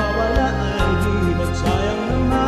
bahwa la ilaha sayang nama